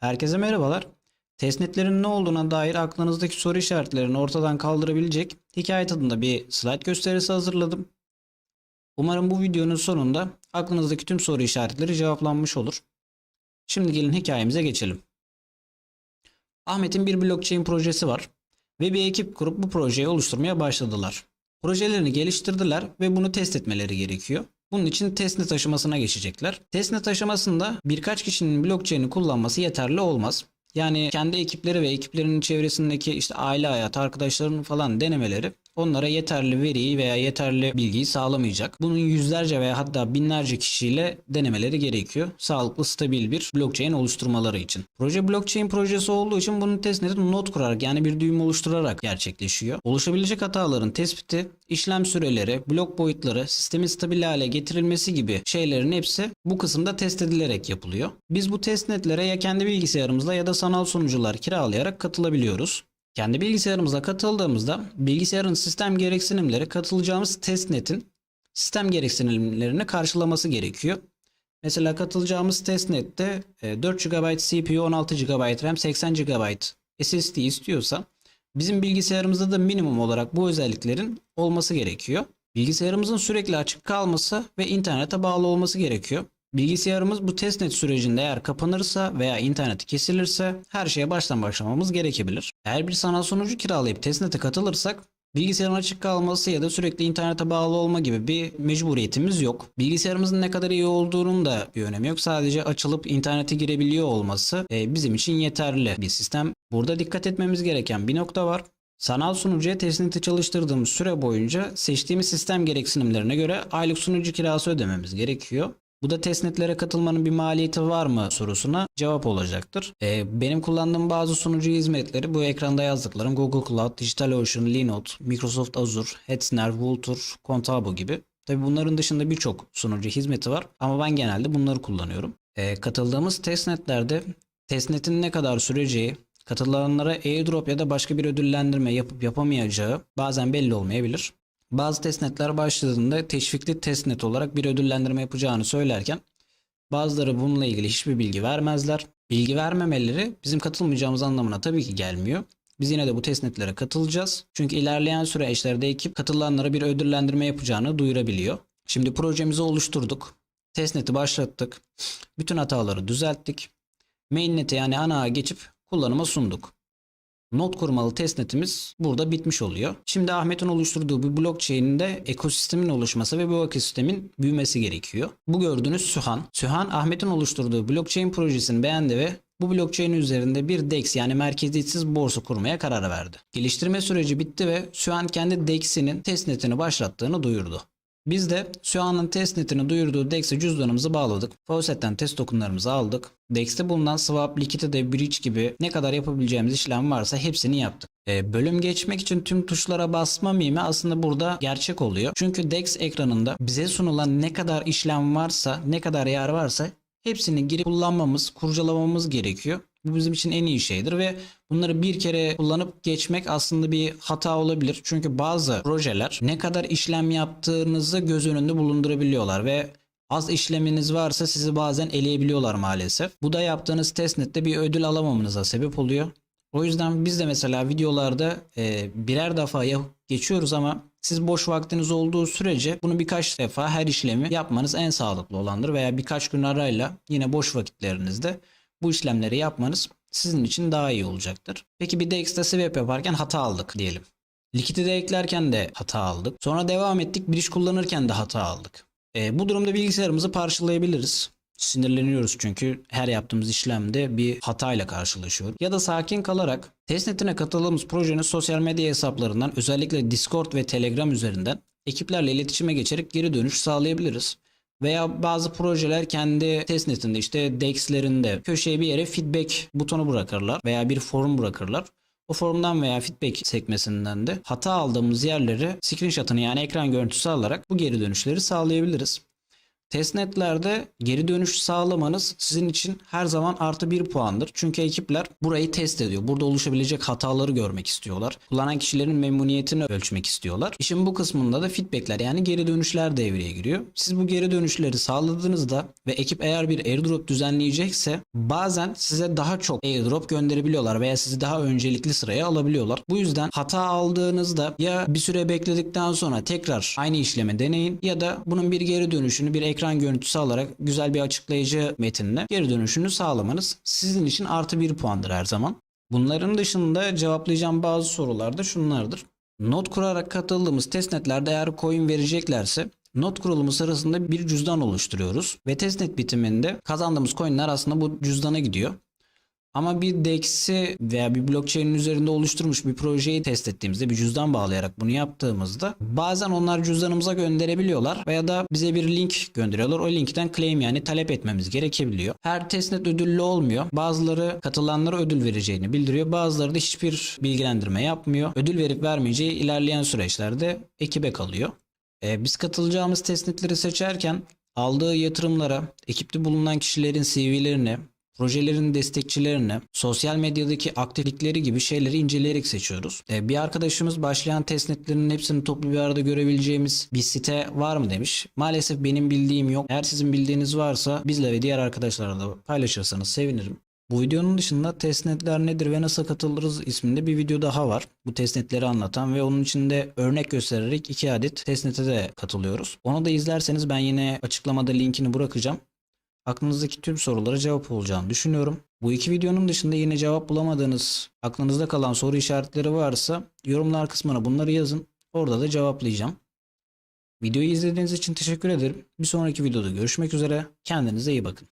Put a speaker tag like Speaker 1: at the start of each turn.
Speaker 1: Herkese merhabalar. Testnetlerin ne olduğuna dair aklınızdaki soru işaretlerini ortadan kaldırabilecek hikaye tadında bir slide gösterisi hazırladım. Umarım bu videonun sonunda aklınızdaki tüm soru işaretleri cevaplanmış olur. Şimdi gelin hikayemize geçelim. Ahmet'in bir blockchain projesi var ve bir ekip kurup bu projeyi oluşturmaya başladılar. Projelerini geliştirdiler ve bunu test etmeleri gerekiyor. Bunun için testnet aşamasına geçecekler. Testnet aşamasında birkaç kişinin blockchain'i kullanması yeterli olmaz. Yani kendi ekipleri ve ekiplerinin çevresindeki işte aile hayatı, arkadaşlarının falan denemeleri onlara yeterli veriyi veya yeterli bilgiyi sağlamayacak. Bunun yüzlerce veya hatta binlerce kişiyle denemeleri gerekiyor. Sağlıklı, stabil bir blockchain oluşturmaları için. Proje blockchain projesi olduğu için bunun testneti not kurarak yani bir düğüm oluşturarak gerçekleşiyor. Oluşabilecek hataların tespiti, işlem süreleri, blok boyutları, sistemin stabil hale getirilmesi gibi şeylerin hepsi bu kısımda test edilerek yapılıyor. Biz bu testnetlere ya kendi bilgisayarımızla ya da sanal sunucular kiralayarak katılabiliyoruz. Kendi bilgisayarımıza katıldığımızda bilgisayarın sistem gereksinimleri katılacağımız testnetin sistem gereksinimlerini karşılaması gerekiyor. Mesela katılacağımız testnette e, 4 GB CPU, 16 GB RAM, 80 GB SSD istiyorsa bizim bilgisayarımızda da minimum olarak bu özelliklerin olması gerekiyor. Bilgisayarımızın sürekli açık kalması ve internete bağlı olması gerekiyor. Bilgisayarımız bu testnet sürecinde eğer kapanırsa veya interneti kesilirse her şeye baştan başlamamız gerekebilir. Eğer bir sanal sunucu kiralayıp testnete katılırsak bilgisayarın açık kalması ya da sürekli internete bağlı olma gibi bir mecburiyetimiz yok. Bilgisayarımızın ne kadar iyi olduğunun da bir önemi yok. Sadece açılıp internete girebiliyor olması e, bizim için yeterli bir sistem. Burada dikkat etmemiz gereken bir nokta var. Sanal sunucuya testneti çalıştırdığımız süre boyunca seçtiğimiz sistem gereksinimlerine göre aylık sunucu kirası ödememiz gerekiyor. Bu da testnetlere katılmanın bir maliyeti var mı sorusuna cevap olacaktır. Ee, benim kullandığım bazı sunucu hizmetleri bu ekranda yazdıklarım Google Cloud, DigitalOcean, Linode, Microsoft Azure, Hetzner, Vultr, Contabo gibi. Tabi bunların dışında birçok sunucu hizmeti var ama ben genelde bunları kullanıyorum. Ee, katıldığımız testnetlerde testnetin ne kadar süreceği, katılanlara airdrop ya da başka bir ödüllendirme yapıp yapamayacağı bazen belli olmayabilir. Bazı testnetler başladığında teşvikli testnet olarak bir ödüllendirme yapacağını söylerken bazıları bununla ilgili hiçbir bilgi vermezler. Bilgi vermemeleri bizim katılmayacağımız anlamına tabii ki gelmiyor. Biz yine de bu testnetlere katılacağız. Çünkü ilerleyen süreçlerde ekip katılanlara bir ödüllendirme yapacağını duyurabiliyor. Şimdi projemizi oluşturduk. Testneti başlattık. Bütün hataları düzelttik. Mainnet'e yani ana geçip kullanıma sunduk. Not kurmalı testnetimiz burada bitmiş oluyor. Şimdi Ahmet'in oluşturduğu bir blockchain'de ekosistemin oluşması ve bu ekosistemin büyümesi gerekiyor. Bu gördüğünüz Sühan. Sühan Ahmet'in oluşturduğu blockchain projesini beğendi ve bu blockchain üzerinde bir DEX yani merkeziyetsiz borsa kurmaya karar verdi. Geliştirme süreci bitti ve Sühan kendi DEX'inin testnetini başlattığını duyurdu. Biz de Sühan'ın testnetini duyurduğu DEX'e cüzdanımızı bağladık. Faucet'ten test tokenlarımızı aldık. DEX'te bulunan swap, likidite, bridge gibi ne kadar yapabileceğimiz işlem varsa hepsini yaptık. E, bölüm geçmek için tüm tuşlara basma mimi aslında burada gerçek oluyor. Çünkü DEX ekranında bize sunulan ne kadar işlem varsa, ne kadar yer varsa hepsini girip kullanmamız, kurcalamamız gerekiyor. Bu bizim için en iyi şeydir ve bunları bir kere kullanıp geçmek aslında bir hata olabilir. Çünkü bazı projeler ne kadar işlem yaptığınızı göz önünde bulundurabiliyorlar ve az işleminiz varsa sizi bazen eleyebiliyorlar maalesef. Bu da yaptığınız testnette bir ödül alamamanıza sebep oluyor. O yüzden biz de mesela videolarda e, birer defa geçiyoruz ama siz boş vaktiniz olduğu sürece bunu birkaç defa her işlemi yapmanız en sağlıklı olandır veya birkaç gün arayla yine boş vakitlerinizde bu işlemleri yapmanız sizin için daha iyi olacaktır. Peki bir de ekstra swap yaparken hata aldık diyelim. Likidite eklerken de hata aldık. Sonra devam ettik. Bridge kullanırken de hata aldık. E, bu durumda bilgisayarımızı parçalayabiliriz. Sinirleniyoruz çünkü her yaptığımız işlemde bir hatayla karşılaşıyoruz. Ya da sakin kalarak testnetine katıldığımız projenin sosyal medya hesaplarından özellikle Discord ve Telegram üzerinden ekiplerle iletişime geçerek geri dönüş sağlayabiliriz. Veya bazı projeler kendi testnetinde işte DEX'lerinde köşeye bir yere feedback butonu bırakırlar veya bir forum bırakırlar. O forumdan veya feedback sekmesinden de hata aldığımız yerleri screenshot'ını yani ekran görüntüsü alarak bu geri dönüşleri sağlayabiliriz. Testnetlerde geri dönüş sağlamanız sizin için her zaman artı bir puandır. Çünkü ekipler burayı test ediyor. Burada oluşabilecek hataları görmek istiyorlar. Kullanan kişilerin memnuniyetini ölçmek istiyorlar. İşin bu kısmında da feedbackler yani geri dönüşler devreye giriyor. Siz bu geri dönüşleri sağladığınızda ve ekip eğer bir airdrop düzenleyecekse bazen size daha çok airdrop gönderebiliyorlar veya sizi daha öncelikli sıraya alabiliyorlar. Bu yüzden hata aldığınızda ya bir süre bekledikten sonra tekrar aynı işlemi deneyin ya da bunun bir geri dönüşünü bir ekran görüntüsü alarak güzel bir açıklayıcı metinle geri dönüşünü sağlamanız sizin için artı bir puandır her zaman. Bunların dışında cevaplayacağım bazı sorular da şunlardır. Not kurarak katıldığımız testnetlerde eğer coin vereceklerse not kurulumu sırasında bir cüzdan oluşturuyoruz ve testnet bitiminde kazandığımız coinler aslında bu cüzdana gidiyor. Ama bir DEX'i veya bir blockchain'in üzerinde oluşturmuş bir projeyi test ettiğimizde bir cüzdan bağlayarak bunu yaptığımızda bazen onlar cüzdanımıza gönderebiliyorlar veya da bize bir link gönderiyorlar. O linkten claim yani talep etmemiz gerekebiliyor. Her testnet ödüllü olmuyor. Bazıları katılanlara ödül vereceğini bildiriyor. Bazıları da hiçbir bilgilendirme yapmıyor. Ödül verip vermeyeceği ilerleyen süreçlerde ekibe kalıyor. Ee, biz katılacağımız testnetleri seçerken aldığı yatırımlara, ekipte bulunan kişilerin CV'lerine, projelerin destekçilerini, sosyal medyadaki aktiflikleri gibi şeyleri inceleyerek seçiyoruz. Ee, bir arkadaşımız başlayan testnetlerin hepsini toplu bir arada görebileceğimiz bir site var mı demiş. Maalesef benim bildiğim yok. Eğer sizin bildiğiniz varsa bizle ve diğer arkadaşlarla da paylaşırsanız sevinirim. Bu videonun dışında testnetler nedir ve nasıl katılırız isminde bir video daha var. Bu testnetleri anlatan ve onun içinde örnek göstererek iki adet testnete de katılıyoruz. Onu da izlerseniz ben yine açıklamada linkini bırakacağım. Aklınızdaki tüm sorulara cevap olacağını düşünüyorum. Bu iki videonun dışında yine cevap bulamadığınız, aklınızda kalan soru işaretleri varsa yorumlar kısmına bunları yazın. Orada da cevaplayacağım. Videoyu izlediğiniz için teşekkür ederim. Bir sonraki videoda görüşmek üzere. Kendinize iyi bakın.